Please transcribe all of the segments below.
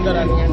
અંદર આવી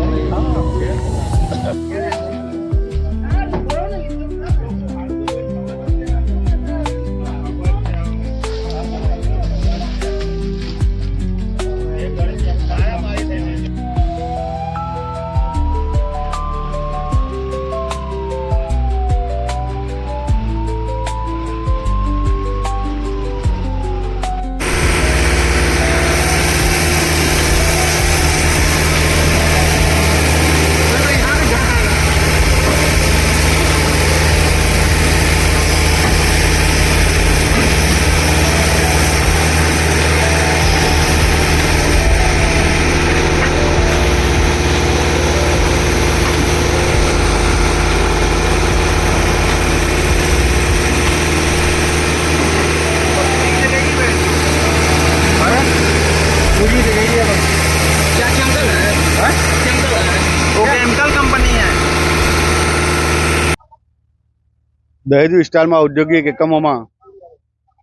દહેજ વિસ્તારમાં ઔદ્યોગિક એકમોમાં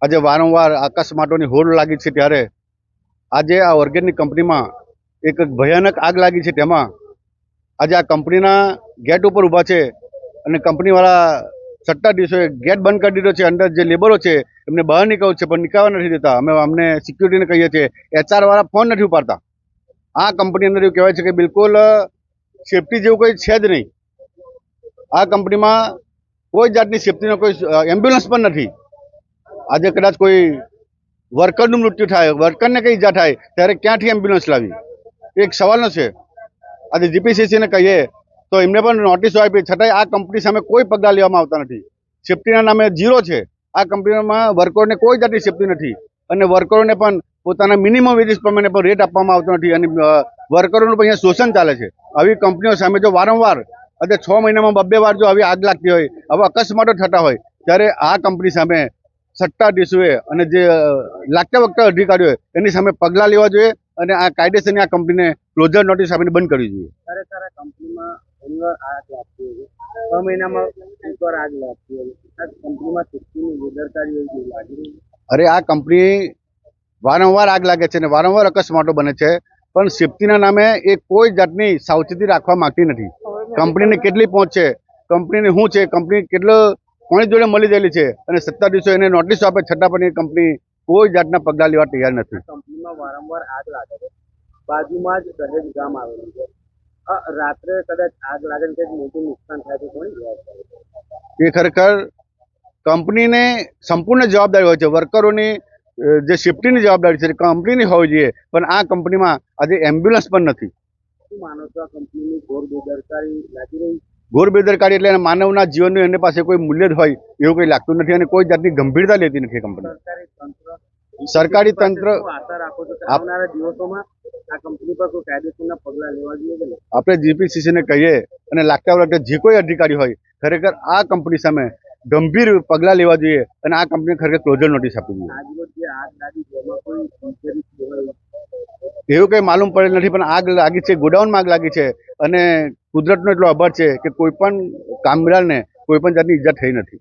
આજે વારંવાર અકસ્માતોની હોડ લાગી છે ત્યારે આજે આ ઓર્ગેનિક કંપનીમાં એક ભયાનક આગ લાગી છે. તેમાં આજે આ કંપનીના ગેટ ઉપર ઊભા છે અને કંપનીવાળા સત્તાધીશોએ ગેટ બંધ કરી દીધો છે. અંદર જે લેબરો છે, એમને બહાર નીકળવું છે, પણ નીકળવા નથી દેતા. અમે અમને સિક્યુરિટીને કહીએ છીએ, એચઆરવાળા ફોન નથી ઉપાડતા. આ કંપની અંદર એવું કહેવાય છે કે બિલકુલ સેફટી જેવું કંઈ છે જ નહીં. આ કંપનીમાં કોઈ જાતની સેફ્ટીનો કોઈ એમ્બ્યુલન્સ પણ નથી. આજે કદાચ કોઈ વર્કરનું મૃત્યુ થાય વર્કરને કઈ ઈજા થાય, ત્યારે ક્યાંથી એમ્બ્યુલન્સ લાવી? એક સવાલનો છે. આજે જીપીસીસીને કહીએ, તો એમને પણ નોટિસો આપી, છતાંય આ કંપની સામે કોઈ પગલાં લેવામાં આવતા નથી. સેફ્ટીના નામે ઝીરો છે. આ કંપનીમાં વર્કરોને કોઈ જાતની સેફટી નથી. અને વર્કરોને પણ પોતાના મિનિમમ વેજીસ પ્રમાણે પણ રેટ આપવામાં આવતો નથી. અને વર્કરોનું પણ અહીંયા શોષણ ચાલે છે. આવી કંપનીઓ સામે જો વારંવાર આજે છ મહિનામાં બબ્બે વાર જો આવી આગ લાગતી હોય આવા અકસ્માતો થતા હોય ત્યારે આ કંપની સામે સત્તાધીશોએ અને જે લાગતા વખતે અધિકારીઓએ એની સામે પગલાં લેવા જોઈએ અને આ કાયદેસરની આ કંપનીને ક્લોઝર નોટિસ આપીને બંધ કરવી જોઈએ. ખરેખર કંપનીમાં ઘણીવાર આગ લાગતી હોય છે. છ મહિનામાં એકવાર આગ લાગતી હોય છે. કંપનીમાં બેદરકારી લાગી અરે આ કંપની વારંવાર આગ લાગે છે અને વારંવાર અકસ્માતો બને છે પણ સેફ્ટીના નામે એ કોઈ જાતની સાવચેતી રાખવા માંગતી નથી. કંપનીની કેટલી પહોંચ છે? કંપનીની શું છે? કંપની કેટલો કોની જોડે મળી ગયેલી છે? અને સત્તાધીશો એને નોટિસ આપે છતાં પણ એ કંપની કોઈ જાતના પગલાં લેવા તૈયાર નથી. કંપનીમાં વારંવાર આગ લાગે છે. બાજુમાં જ દહેજ ગામ આવેલું છે. રાત્રે કદાચ આગ લાગે ને મોટું નુકસાન થાય તો કોણ એ ખરેખર કંપનીને સંપૂર્ણ જવાબદારી હોય છે. વર્કરોની જે સેફટીની જવાબદારી છે એ કંપનીની હોવી જોઈએ. પણ આ કંપનીમાં આજે એમ્બ્યુલન્સ પણ નથી. માનો છો આ કંપનીની ઘોર બેદરકારી લાગી રહી? ઘોર બેદરકારી એટલે માનવના જીવનનું એની પાસે કોઈ મૂલ્ય જ હોય એવું કંઈ લાગતું નથી અને કોઈ જાતની ગંભીરતા લેતી નથી કંપની. સરકારી તંત્ર આવનારા દિવસોમાં આ કંપની પર કોઈ પગલાં લેવા જોઈએ કે નહીં? આપણે જીપીસીસીને કહીએ અને લાગતા વખતે જે કોઈ અધિકારી હોય ખરેખર આ કંપની સામે ગંભીર પગલાં લેવા જોઈએ અને આ કંપની ખરેખર ક્લોઝર નોટિસ આપવી જોઈએ. એવું કંઈ માલુમ પડેલ નથી, પણ આગ લાગી છે, ગોડાઉનમાં આગ લાગી છે અને કુદરતનો એટલો આભાર છે કે કોઈ પણ કામદારને કોઈ પણ જાતની ઈજા થઈ નથી.